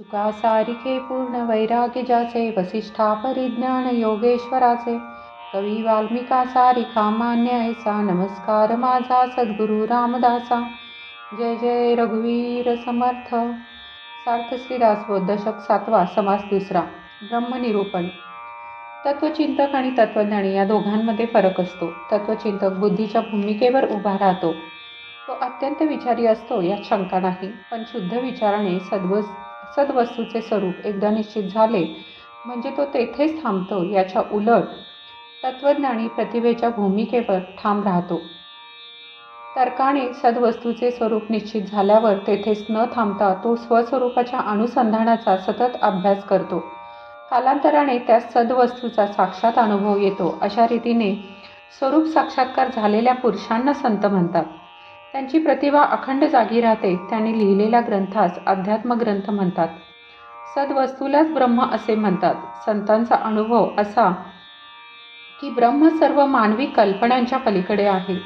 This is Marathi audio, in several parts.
शुकासारिके पूर्ण वैराग्यजाचे वसिष्ठा परिज्ञान योगेश्वराचे कवी वाल्मिका सारिका मान्य ऐसा नमस्कार माझा सद्गुरु रामदासा. जय जय रघुवीर समर्थ. सार्थ श्रीदास दशक सातवा समास दुसरा ब्रह्मनिरूपण. तत्वचिंतक आणि तत्वज्ञानी या दोघांमध्ये फरक असतो. तत्वचिंतक बुद्धीच्या भूमिकेवर उभा राहतो. तो अत्यंत विचारी असतो यात शंका नाही. पण शुद्ध विचाराने सद्वस् सद्वस्तूचे स्वरूप एकदा निश्चित झाले म्हणजे तो तेथेच थांबतो याच्या उलट तत्वज्ञानी प्रतिभेच्या भूमिकेवर ठाम राहतो. तर्काने सद्वस्तूचे स्वरूप निश्चित झाल्यावर तेथेच न थांबता तो स्वस्वरूपाच्या अनुसंधानाचा सतत अभ्यास करतो. कालांतराने त्या सद्वस्तूचा साक्षात अनुभव येतो अशा रीतीने स्वरूप साक्षात्कार झालेल्या पुरुषांना संत म्हणतात. त्यांची प्रतिभा अखंड जागी राहते त्यांनी लिहिलेल्या ग्रंथास अध्यात्म ग्रंथ म्हणतात. सद्वस्तूलाच ब्रह्म असे म्हणतात. संतांचा अनुभव असा की ब्रह्म सर्व मानवी कल्पनांच्या पलीकडे आहे.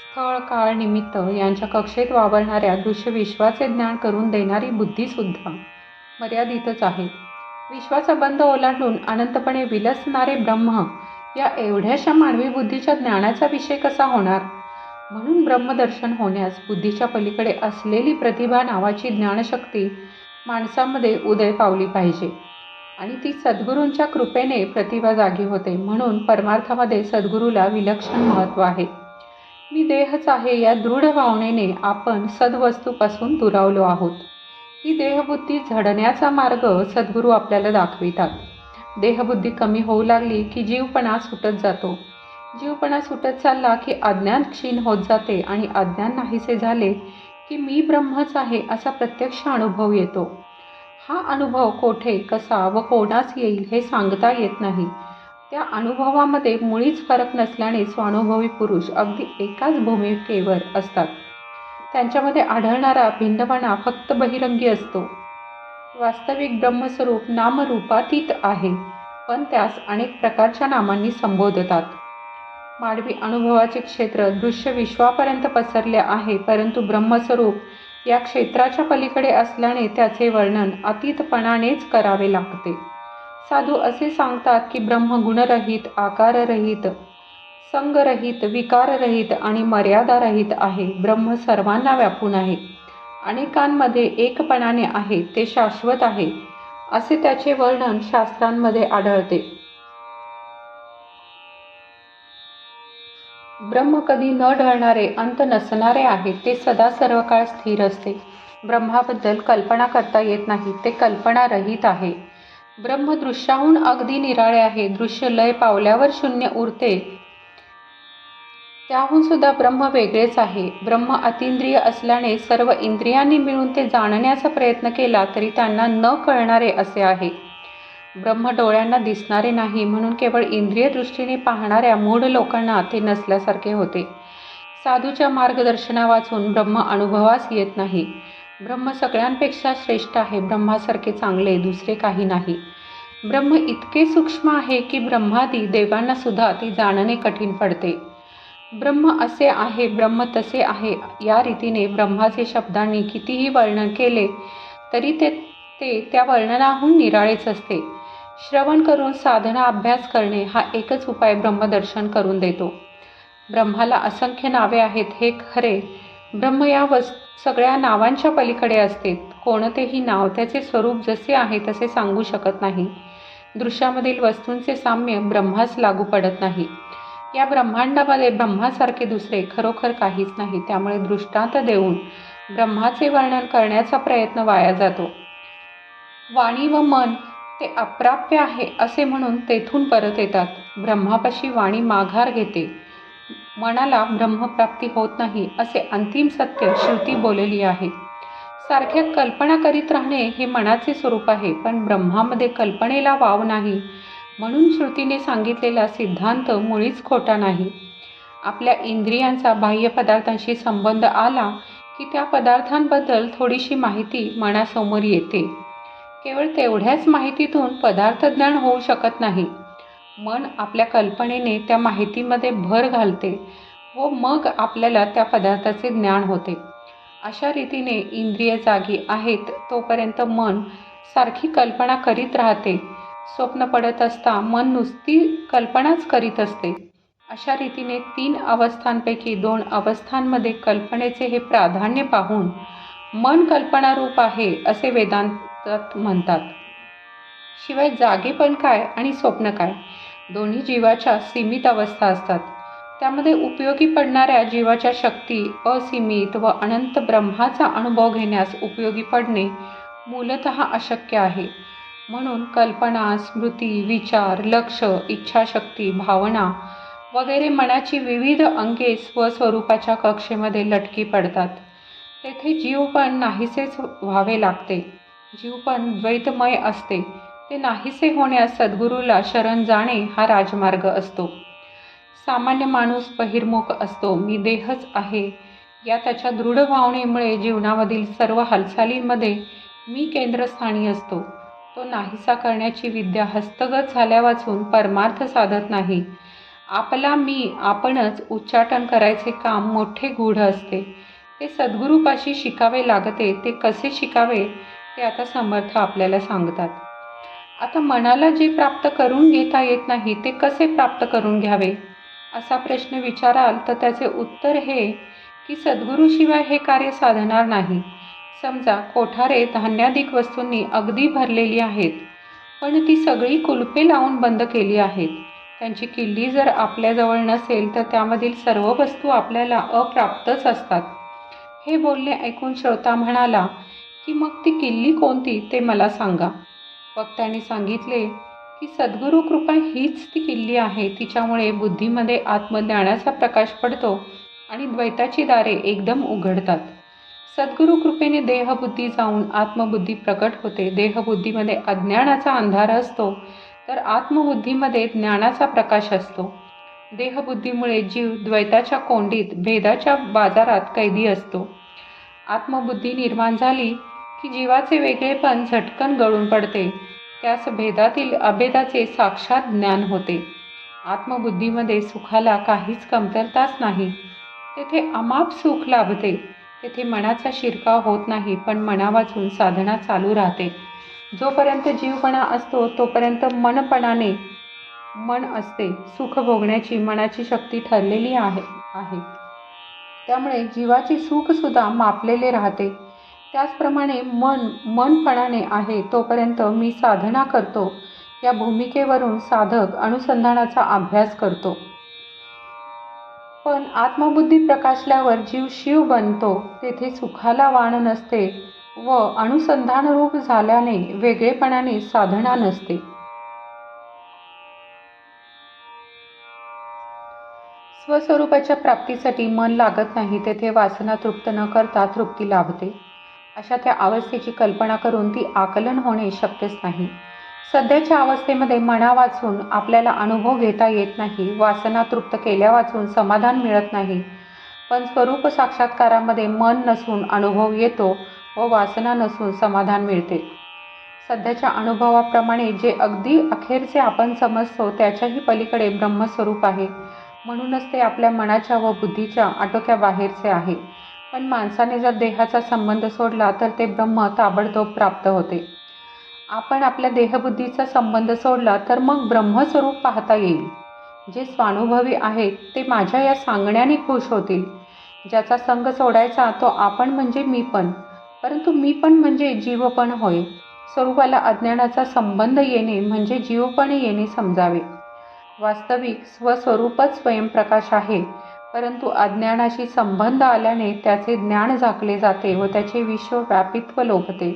स्थळ काळ निमित्त यांच्या कक्षेत वावरणाऱ्या दृश्य विश्वाचे ज्ञान करून देणारी बुद्धीसुद्धा मर्यादितच आहे. विश्वाचा बंध ओलांडून अनंतपणे विलसणारे ब्रह्म या एवढ्याशा मानवी बुद्धीच्या ज्ञानाचा विषय कसा होणार? म्हणून ब्रह्मदर्शन होण्यास बुद्धीच्या पलीकडे असलेली प्रतिभा नावाची ज्ञानशक्ती माणसामध्ये उदय पावली पाहिजे. आणि ती सद्गुरूंच्या कृपेने प्रतिभा जागी होते. म्हणून परमार्थामध्ये सद्गुरूला विलक्षण महत्त्व आहे. मी देहच आहे या दृढ भावनेने आपण सद्वस्तूपासून दुरावलो आहोत. ही देहबुद्धी झडण्याचा मार्ग सद्गुरू आपल्याला दाखवितात. देहबुद्धी कमी होऊ लागली की जीवपणा सुटत जातो. जीवपणा सुटत चालला की अज्ञान क्षीण होत जाते आणि अज्ञान नाहीसे झाले की मी ब्रह्मच आहे असा प्रत्यक्ष अनुभव येतो. हा अनुभव कोठे कसा व कोणास येईल हे सांगता येत नाही. त्या अनुभवामध्ये मुळीच फरक नसल्याने स्वानुभवी पुरुष अगदी एकाच भूमिकेवर असतात. त्यांच्यामध्ये आढळणारा भिन्नपणा फक्त बहिरंगी असतो. वास्तविक ब्रह्मस्वरूप नामरूपातीत आहे पण त्यास अनेक प्रकारच्या नामांनी संबोधतात. मानवी अनुभवाचे क्षेत्र दृश्य विश्वापर्यंत पसरले आहे परंतु ब्रह्मस्वरूप या क्षेत्राच्या पलीकडे असल्याने त्याचे वर्णन अतीतपणानेच करावे लागते. साधू असे सांगतात की ब्रह्म गुणरहित आकाररहित संगरहित विकाररहित आणि मर्यादारहित आहे. ब्रह्म सर्वांना व्यापून आहे. अनेकांमध्ये एकपणाने आहे ते शाश्वत आहे असे त्याचे वर्णन शास्त्रांमध्ये आढळते. ब्रह्म कधी न ढळणारे अंत नसणारे आहे ते सदा सर्व काळ स्थिर असते. ब्रह्माबद्दल कल्पना करता येत नाही ते कल्पना रहित आहे. ब्रह्म दृश्याहून अगदी निराळे आहे दृश्य लय पावल्यावर शून्य उरते. त्याहून सुद्धा ब्रह्म वेगळेच आहे. ब्रह्म अतिंद्रिय असल्याने सर्व इंद्रियांनी मिळून ते जाणण्याचा प्रयत्न केला तरी त्यांना न कळणारे असे आहे. ब्रह्म डोळ्यांना दिसणारे नाही म्हणून केवळ इंद्रिय दृष्टीने पाहणाऱ्या मूढ लोकांना ते नसल्यासारखे होते. साधूच्या मार्गदर्शना वाचून ब्रह्म अनुभवास येत नाही. ब्रह्म सगळ्यांपेक्षा श्रेष्ठ आहे ब्रह्मासारखे चांगले दुसरे काही नाही. ब्रह्म इतके सूक्ष्म आहे की ब्रह्मादी देवांना सुद्धा ते जाणणे कठीण पडते. ब्रह्म असे आहे ब्रह्म तसे आहे या रीतीने ब्रह्माचे शब्दांनी कितीही वर्णन केले तरी ते ते त्या वर्णनाहून निराळेच असते. श्रवण करून साधना अभ्यास करणे हा एकच उपाय ब्रह्मदर्शन करून देतो. ब्रह्माला असंख्य नावे आहेत हे खरे. ब्रह्म या वस् सगळ्या नावांच्या पलीकडे असते. कोणतेही नाव त्याचे स्वरूप जसे आहे तसे सांगू शकत नाही. दृश्यामधील वस्तूंचे साम्य ब्रह्मास लागू पडत नाही. या ब्रह्मांडामध्ये ब्रह्मासारखे दुसरे खरोखर काहीच नाही त्यामुळे दृष्टांत देऊन ब्रह्माचे वर्णन करण्याचा प्रयत्न वाया जातो. वाणी व मन ते अप्राप्य आहे असे म्हणून तेथून परत येतात. ब्रह्मापाशी वाणी माघार घेते. मनाला ब्रह्मप्राप्ती होत नाही असे अंतिम सत्य श्रुती बोललेली आहे. सारख्या कल्पना करीत राहणे हे मनाचे स्वरूप आहे पण ब्रह्मामध्ये कल्पनेला वाव नाही. म्हणून श्रुतीने सांगितलेला सिद्धांत मुळीच खोटा नाही. आपल्या इंद्रियांचा बाह्य पदार्थांशी संबंध आला की त्या पदार्थांबद्दल थोडीशी माहिती मनासमोर येते. केवळ तेवढ्याच माहितीतून पदार्थ ज्ञान होऊ शकत नाही. मन आपल्या कल्पनेने त्या माहितीमध्ये भर घालते व मग आपल्याला त्या पदार्थाचे ज्ञान होते. अशा रीतीने इंद्रिय जागी आहेत तोपर्यंत मन सारखी कल्पना करीत राहते. स्वप्न पडत असता मन नुसती कल्पनाच करीत असते. अशा रीतीने तीन अवस्थांपैकी दोन अवस्थांमध्ये कल्पनेचे हे प्राधान्य पाहून मन कल्पनारूप आहे असे वेदांत तत् म्हणतात शिवाय जागेपण काय आणि स्वप्न काय? दोन्ही जीवाच्या सीमित अवस्था असतात. त्यामध्ये उपयोगी पडणाऱ्या जीवाच्या शक्ती असीमित व अनंत ब्रह्माचा अनुभव घेण्यास उपयोगी पडणे मूलत अशक्य आहे. म्हणून कल्पना स्मृती विचार लक्ष इच्छाशक्ती भावना वगैरे मनाची विविध अंगे स्वस्वरूपाच्या कक्षेमध्ये लटकी पडतात. तेथे जीव पण नाहीसेच व्हावे लागते. जीव पण द्वैतमय असते. ते नाहीसे होण्यास सद्गुरूला शरण जाणे हा राजमार्ग असतो. सामान्य माणूस बहिर्मुख असतो. मी देहच आहे. या त्याच्या दृढ भावनेमुळे जीवनामधील सर्व हालचालींमध्ये मी केंद्रस्थानी असतो. तो नाहीसा करण्याची विद्या हस्तगत झाल्या वाचून परमार्थ साधत नाही. आपला मी आपणच उच्चाटन करायचे काम मोठे गूढ असते. ते सद्गुरूपाशी शिकावे लागते. ते कसे शिकावे? हे आता समर्थ आपल्याला सांगतात. आता मनाला जे प्राप्त करून घेता येत नाही ते कसे प्राप्त करून घ्यावे? असा प्रश्न विचाराल तर त्याचे उत्तर हे की सद्गुरूशिवाय हे कार्य साधणार नाही. समजा कोठारे धान्याधिक वस्तूंनी अगदी भरलेली आहेत पण ती सगळी कुलपे लावून बंद केली आहेत. त्यांची किल्ली जर आपल्याजवळ नसेल तर त्यामधील सर्व वस्तू आपल्याला अप्राप्तच असतात. हे बोलणे ऐकून श्रोता म्हणाला की मग ती किल्ली कोणती ते मला सांगा. वक्त्याने सांगितले की सद्गुरू कृपा हीच ती किल्ली आहे तिच्यामुळे बुद्धीमध्ये आत्मज्ञानाचा प्रकाश पडतो आणि द्वैताची दारे एकदम उघडतात. सद्गुरू कृपेने देहबुद्धी जाऊन आत्मबुद्धी प्रकट होते. देहबुद्धीमध्ये अज्ञानाचा अंधार असतो तर आत्मबुद्धीमध्ये ज्ञानाचा प्रकाश असतो. देहबुद्धीमुळे जीव द्वैताच्या कोंडीत भेदाच्या बाजारात कैदी असतो. आत्मबुद्धी निर्माण झाली की जीवाचे वेगळेपण झटकन गळून पडते. त्यास भेदातील अभेदाचे साक्षात ज्ञान होते. आत्मबुद्धीमध्ये सुखाला काहीच कमतरताच नाही. तेथे अमाप सुख लाभते. तेथे मनाचा शिरकाव होत नाही पण मनावाचून साधना चालू राहते. जोपर्यंत जीवपणा असतो तोपर्यंत मनपणाने मन असते. सुख भोगण्याची मनाची शक्ती ठरलेली आहे. आहे. त्यामुळे जीवाची सुखसुद्धा मापलेले राहते. त्याचप्रमाणे मन मनपणाने आहे तोपर्यंत मी साधना करतो. या भूमिकेवरून साधक अनुसंधानाचा अभ्यास करतो. पण आत्मबुद्धी प्रकाशल्यावर जीव शिव बनतो तेथे सुखाला वाण नसते व अनुसंधानरूप झाल्याने वेगळेपणाने साधना नसते. स्वस्वरूपाच्या प्राप्तीसाठी मन लागत नाही तेथे वासना तृप्त न करता तृप्ती लाभते. अशा त्या अवस्थेची कल्पना करून ती आकलन होणे शक्यच नाही. सध्याच्या अवस्थेमध्ये मना वाचून आपल्याला अनुभव घेता येत नाही वासना तृप्त केल्या वाचून समाधान मिळत नाही. पण स्वरूप साक्षात्कारामध्ये मन नसून अनुभव येतो व वासना नसून समाधान मिळते. सध्याच्या अनुभवाप्रमाणे जे अगदी अखेरचे आपण समजतो त्याच्याही पलीकडे ब्रह्मस्वरूप आहे. म्हणूनच ते आपल्या मनाच्या व बुद्धीच्या आटोक्याबाहेरचे आहे. पण माणसाने जर देहाचा संबंध सोडला तर ते ब्रह्म ताबडतोब प्राप्त होते. आपण आपल्या देहबुद्धीचा संबंध सोडला तर मग ब्रह्मस्वरूप पाहता येईल. जे स्वानुभवी आहेत ते माझ्या या सांगण्याने खुश होतील. ज्याचा संघ सोडायचा तो आपण म्हणजे मी पण. परंतु मी पण म्हणजे जीवपण होय. स्वरूपाला अज्ञानाचा संबंध येणे म्हणजे जीवपण येणे समजावे. वास्तविक स्वस्वरूपच स्वयंप्रकाश आहे. परंतु अज्ञानाशी संबंध आल्याने त्याचे ज्ञान झाकले जाते व त्याचे विश्वव्यापित्व लोभते.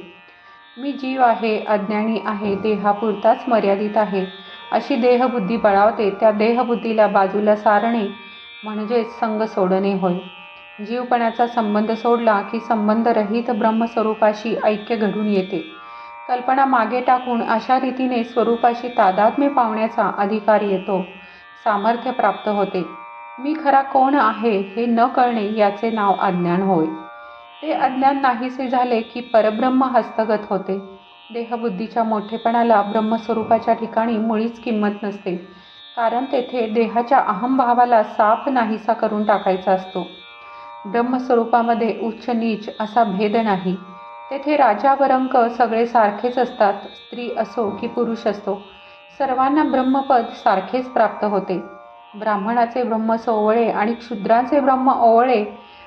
मी जीव आहे अज्ञानी आहे देहापुरताच मर्यादित आहे. अशी देहबुद्धी बळावते त्या देहबुद्धीला बाजूला सारणे म्हणजेच संग सोडणे होय. जीवपणाचा संबंध सोडला की संबंधरहित ब्रह्मस्वरूपाशी ऐक्य घडून येते. कल्पना मागे टाकून अशा रीतीने स्वरूपाशी तादात्म्य पावण्याचा अधिकार येतो सामर्थ्य प्राप्त होते. मी खरा कोण आहे हे न कळणे याचे नाव अज्ञान होय. ते अज्ञान नाहीसे झाले की परब्रह्म हस्तगत होते. देहबुद्धीच्या मोठेपणाला ब्रह्मस्वरूपाच्या ठिकाणी मुळीच किंमत नसते. कारण तेथे देहाच्या अहमभावाला साप नाहीसा करून टाकायचा असतो. ब्रह्मस्वरूपामध्ये उच्च नीच असा भेद नाही. तेथे राजा व रंक सगळे सारखेच असतात. स्त्री असो की पुरुष असो सर्वांना ब्रह्मपद सारखेच प्राप्त होते. ब्राह्मणाचे ब्रह्म सोवळे आणि क्षुद्रांचे ब्रह्म ओवळे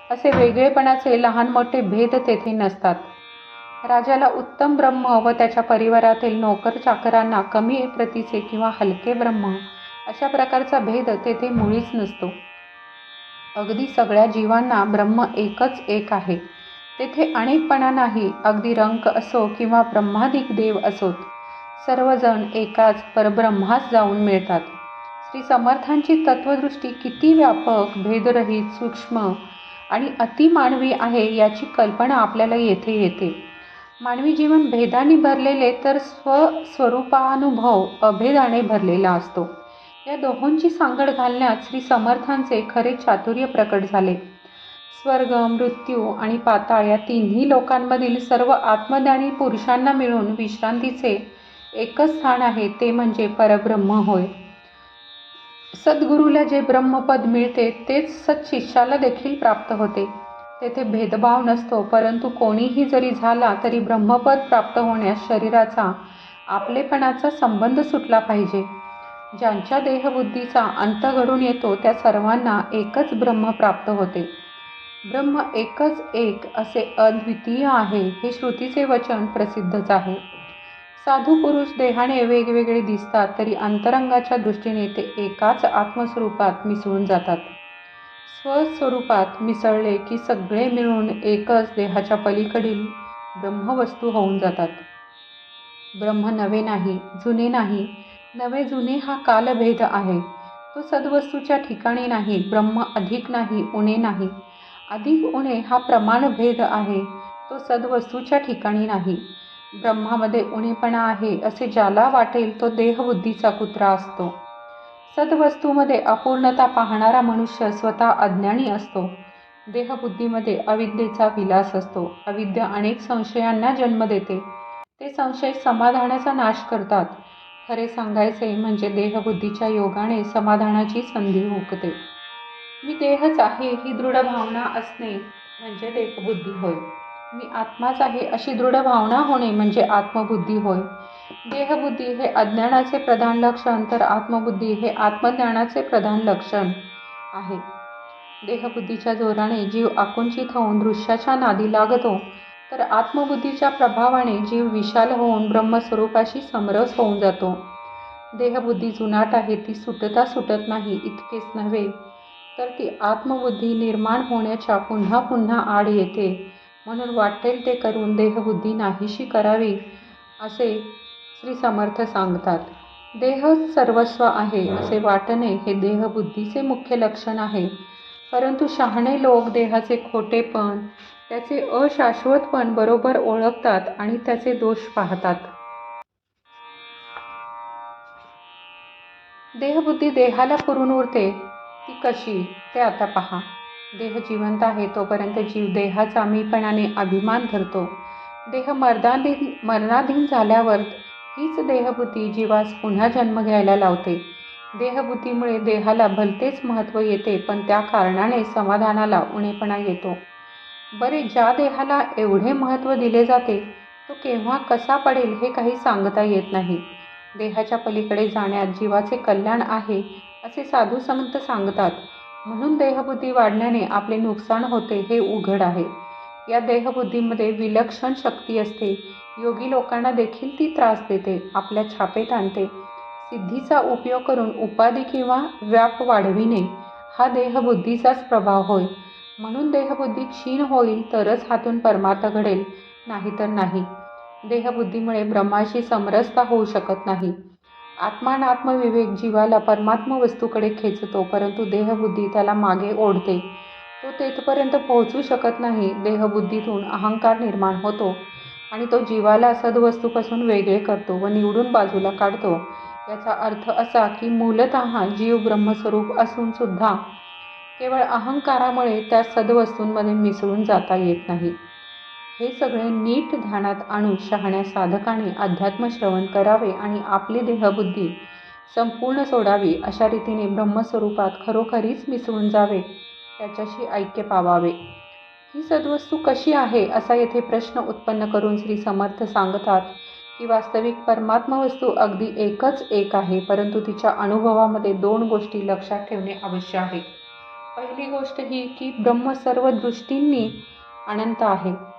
असे वेगळेपणाचे लहान मोठे भेद तेथे नसतात. राजाला उत्तम ब्रह्म व त्याच्या परिवारातील नोकर चाकरांना कमी प्रतीचे किंवा हलके ब्रह्म अशा प्रकारचा भेद तेथे मुळीच नसतो. अगदी सगळ्या जीवांना ब्रह्म एकच एक आहे. तेथे अनेकपणा नाही अगदी रंक असो किंवा ब्रह्मादिक देव असोत. सर्वजण एकाच परब्रह्मास जाऊन मिळतात. श्री समर्थांची तत्वदृष्टी किती व्यापक भेदरहित सूक्ष्म आणि अतिमानवी आहे याची कल्पना आपल्याला येथे येते. मानवी जीवन भेदाने भरलेले तर स्वस्वरूपानुभव अभेदाने भरलेला असतो. या दोहोंची सांगड घालण्यात श्री समर्थांचे खरे चातुर्य प्रकट झाले. स्वर्ग मृत्यू आणि पाताळ या तिन्ही लोकांमधील सर्व आत्मज्ञानी पुरुषांना मिळून विश्रांतीचे एकच स्थान आहे ते म्हणजे परब्रह्म होय. सद्गुरूला जे ब्रह्मपद मिळते तेच सत्शिष्याला देखील प्राप्त होते. तेथे भेदभाव नसतो परंतु कोणीही जरी झाला तरी ब्रह्मपद प्राप्त होण्यास शरीराचा आपलेपणाचा संबंध सुटला पाहिजे. ज्यांच्या देहबुद्धीचा अंत घडून येतो त्या सर्वांना एकच ब्रह्म प्राप्त होते. ब्रह्म एकच एक असे अद्वितीय आहे हे श्रुतीचे वचन प्रसिद्धच आहे. साधू पुरुष देहाने वेगवेगळे दिसतात तरी अंतरंगाच्या दृष्टीने ते एकाच आत्मस्वरूपात मिसळून जातात. स्वस्वरूपात मिसळले की सगळे मिळून एकच देहाच्या पलीकडील ब्रह्मवस्तू होऊन जातात. ब्रह्म नवे नाही जुने नाही. नवे जुने हा कालभेद आहे. तो सद्वस्तूच्या ठिकाणी नाही ब्रह्म अधिक नाही उणे नाही. अधिक उणे हा प्रमाणभेद आहे. तो सद्वस्तूच्या ठिकाणी नाही. ब्रह्मामध्ये उणेपणा आहे असे ज्याला वाटेल तो देहबुद्धीचा कुत्रा असतो. सद्वस्तूमध्ये अपूर्णता पाहणारा मनुष्य स्वतः अज्ञानी असतो. देहबुद्धीमध्ये अविद्येचा विलास असतो. अविद्या अनेक संशयांना जन्म देते. ते संशय समाधानाचा नाश करतात. खरे सांगायचे म्हणजे देहबुद्धीच्या योगाने समाधानाची संधी हुकते मी देहच आहे ही दृढ भावना असणे म्हणजे देहबुद्धी होय. मी आत्माच आहे अशी दृढ भावना होणे म्हणजे आत्मबुद्धी होय. देहबुद्धी हे अज्ञानाचे प्रधान लक्षण तर आत्मबुद्धी हे आत्मज्ञानाचे प्रधान लक्षण आहे. देहबुद्धीच्या जोराने जीव आकुंचित होऊन दृश्याच्या नादी लागतो तर आत्मबुद्धीच्या प्रभावाने जीव विशाल होऊन ब्रह्मस्वरूपाशी समरस होऊन जातो. देहबुद्धी जुनाट आहे ती सुटता सुटत नाही इतकेच नव्हे तर ती आत्मबुद्धी निर्माण होण्याच्या पुन्हा पुन्हा आड येते. म्हणून वाटेल ते करून देहबुद्धी नाहीशी करावी असे श्री समर्थ सांगतात. देह सर्वस्व आहे असे वाटणे हे देहबुद्धीचे मुख्य लक्षण आहे. परंतु शहाणे लोक देहाचे खोटेपण त्याचे अशाश्वतपण बरोबर ओळखतात आणि त्याचे दोष पाहतात. देहबुद्धी देहाला पुरून उरते. ती कशी? ते आता पहा. देह जिवंत आहे तोपर्यंत जीव देहाचा मीपणाने अभिमान धरतो. देह मरणाधीन मरणाधीन झाल्यावर हीच देहबुद्धी जीवास पुन्हा जन्म घ्यायला लावते. देहबुद्धीमुळे देहाला भलतेच महत्त्व येते पण त्या कारणाने समाधानाला उणेपणा येतो. बरे ज्या देहाला एवढे महत्त्व दिले जाते तो केव्हा कसा पडेल हे काही सांगता येत नाही. देहाच्या पलीकडे जाण्यात जीवाचे कल्याण आहे असे साधू संत सांगतात. म्हणून देहबुद्धी वाढण्याने आपले नुकसान होते हे उघड आहे. या देहबुद्धीमध्ये विलक्षण शक्ती असते. योगी लोकांना देखील ती त्रास देते आपल्या छापेत आणते. सिद्धीचा उपयोग करून उपाधी किंवा व्याप वाढविणे हा देहबुद्धीचाच प्रभाव होय. म्हणून देहबुद्धी क्षीण होईल तरच हातून परमार्थ घडेल नाहीतर नाही. देहबुद्धीमुळे ब्रह्माशी समरसता होऊ शकत नाही. आत्मानात्मविवेक जीवाला परमात्म वस्तूकडे खेचतो परंतु देहबुद्धी त्याला मागे ओढते. तो तेथपर्यंत पोहोचू शकत नाही देहबुद्धीतून अहंकार निर्माण होतो आणि तो जीवाला सद्वस्तूपासून वेगळे करतो व निवडून बाजूला काढतो. याचा अर्थ असा की मूलत जीव ब्रह्मस्वरूप असून सुद्धा केवळ अहंकारामुळे त्या सद्वस्तूंमध्ये मिसळून जाता येत नाही. हे सगळे नीट ध्यानात आणून शहाण्या साधकाने अध्यात्म श्रवण करावे आणि आपली देहबुद्धी संपूर्ण सोडावी अशा रीतीने ब्रह्मस्वरूपात खरोखरीच मिसळून जावे त्याच्याशी ऐक्य पावावे. ही सद्वस्तू कशी आहे असा येथे प्रश्न उत्पन्न करून श्री समर्थ सांगतात की वास्तविक परमात्मा वस्तू अगदी एकच एक आहे परंतु तिच्या अनुभवामध्ये दोन गोष्टी लक्षात ठेवणे आवश्यक आहे. पहिली गोष्ट ही की ब्रह्म सर्व दृष्टींनी अनंत आहे.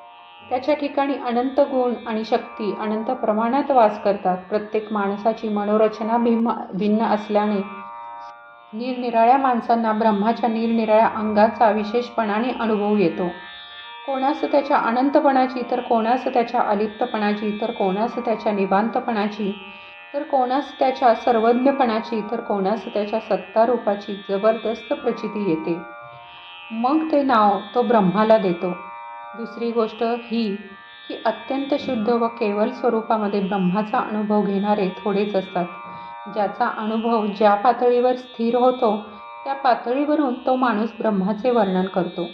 त्याच्या ठिकाणी अनंत गुण आणि शक्ती अनंत प्रमाणात वास करतात. प्रत्येक माणसाची मनोरचना भिन्न भिन्न असल्याने निरनिराळ्या माणसांना ब्रह्माच्या निरनिराळ्या अंगाचा विशेषपणाने अनुभव येतो. कोणास त्याच्या अनंतपणाची तर कोणास त्याच्या अलिप्तपणाची तर कोणास त्याच्या निवांतपणाची तर कोणास त्याच्या सर्वज्ञपणाची तर कोणास त्याच्या सत्तारूपाची जबरदस्त प्रचिती येते. मग ते नाव तो ब्रह्माला देतो. दुसरी गोष्ट ही की अत्यंत शुद्ध व केवळ स्वरूपामध्ये ब्रह्माचा अनुभव घेणारे थोडेच असतात. ज्याचा अनुभव ज्या पातळीवर स्थिर होतो त्या पातळीवरून तो माणूस ब्रह्माचे वर्णन करतो.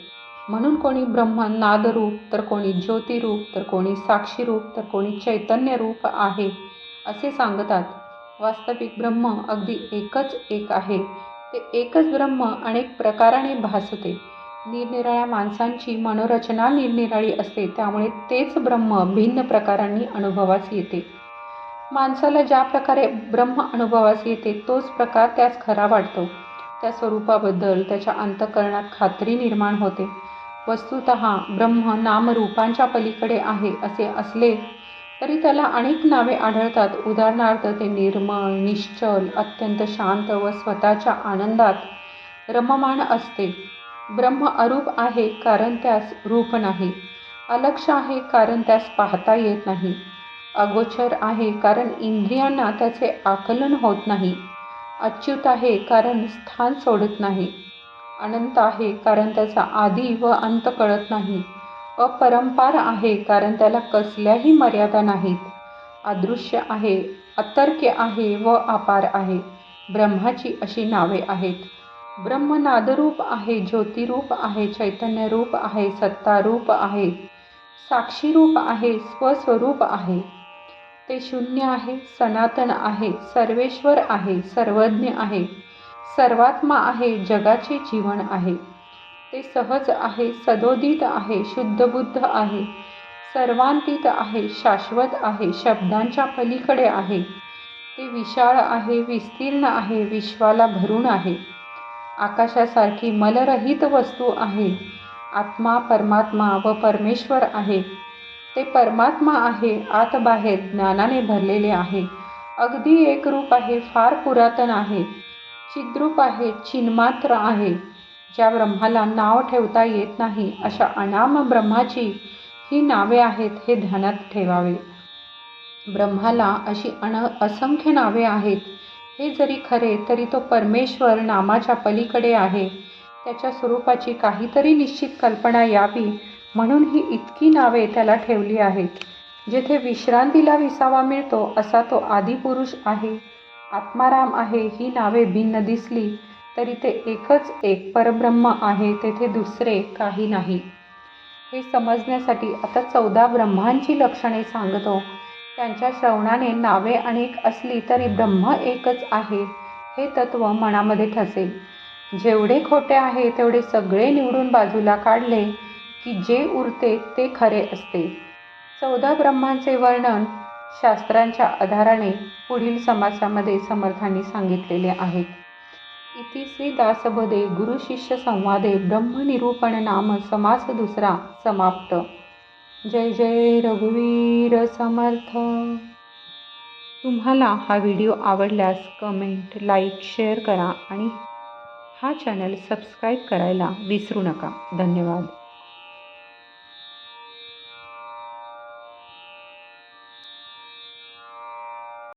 म्हणून कोणी ब्रह्म नादरूप तर कोणी ज्योतिरूप तर कोणी साक्षीरूप तर कोणी चैतन्य रूप आहे असे सांगतात. वास्तविक ब्रह्म अगदी एकच एक आहे. ते एकच ब्रह्म अनेक प्रकाराने भासते. निरनिराळ्या माणसांची मनोरचना निरनिराळी असते त्यामुळे तेच ब्रह्म भिन्न प्रकारांनी अनुभवास येते. माणसाला ज्या प्रकारे ब्रह्म अनुभवास येते तोच प्रकार त्यास खरा वाटतो. त्या स्वरूपाबद्दल त्याच्या अंतकरणात खात्री निर्माण होते. वस्तुत ब्रह्म नामरूपांच्या पलीकडे आहे असे असले तरी त्याला अनेक नावे आढळतात. उदाहरणार्थ ते निर्मळ निश्चल अत्यंत शांत व स्वतःच्या आनंदात रममाण असते. ब्रह्म अरूप आहे कारण त्यास रूप नाही. अलक्ष आहे कारण त्यास पाहता येत नाही. अगोचर आहे कारण इंद्रियांना त्याचे आकलन होत नाही. अच्युत आहे कारण स्थान सोडत नाही. अनंत आहे कारण त्याचा आधी व अंत कळत नाही. अपरंपार आहे कारण त्याला कसल्याही मर्यादा नाहीत. अदृश्य आहे अतर्क्य आहे व अपार आहे. ब्रह्माची अशी नावे आहेत. ब्रह्म नादरूप आहे ज्योतिरूप आहे चैतन्यरूप आहे सत्तारूप आहे साक्षीरूप आहे स्वस्वरूप आहे. ते शून्य आहे सनातन आहे सर्वेश्वर आहे सर्वज्ञ आहे सर्वात्मा आहे जगाचे जीवन आहे. ते सहज आहे सदोदित आहे शुद्धबुद्ध आहे सर्वांतीत आहे शाश्वत आहे शब्दांच्या पलीकडे आहे. ते विशाळ आहे विस्तीर्ण आहे विश्वाला भरून आहे. आकाशासारखी मलरहित वस्तू आहे. आत्मा परमात्मा व परमेश्वर आहे. ते परमात्मा आहे आत बाहेर ज्ञानाने भरलेले आहे. अगदी एक रूप आहे फार पुरातन आहे. चिद्रूप आहे चिन्मात्र आहे. ज्या ब्रह्माला नाव ठेवता येत नाही अशा अनाम ब्रह्माची ही नावे आहेत हे ध्यानात ठेवावे. ब्रह्माला अशी अन असंख्य नावे आहेत. हे जरी खरे तरी तो परमेश्वर नामाच्या पलीकडे आहे. त्याच्या स्वरूपाची काहीतरी निश्चित कल्पना यावी म्हणून ही इतकी नावे त्याला ठेवली आहेत. जेथे विश्रांतीला विसावा मिळतो असा तो आदिपुरुष आहे. आत्माराम आहे ही नावे भिन्न दिसली तरी ते एकच एक परब्रह्म आहे तेथे दुसरे काही नाही. हे समजण्यासाठी आता चौदा ब्रह्मांची लक्षणे सांगतो. त्यांच्या श्रवणाने नावे अनेक असली तरी ब्रह्म एकच आहे हे तत्व मनामध्ये ठसेल. जेवढे खोटे आहे तेवढे सगळे निवडून बाजूला काढले की जे उरते ते खरे असते. चौदा ब्रह्मांचे वर्णन शास्त्रांच्या आधाराने पुढील समासामध्ये समर्थांनी सांगितलेले आहेत. इति श्री दासबदे गुरुशिष्य संवादे ब्रह्मनिरूपण नाम समास दुसरा समाप्त. जय जय रघुवीर समर्थ. तुम्हाला हा व्हिडिओ आवडल्यास कमेंट लाईक शेअर करा आणि हा चॅनल सबस्क्राईब करायला विसरू नका. धन्यवाद.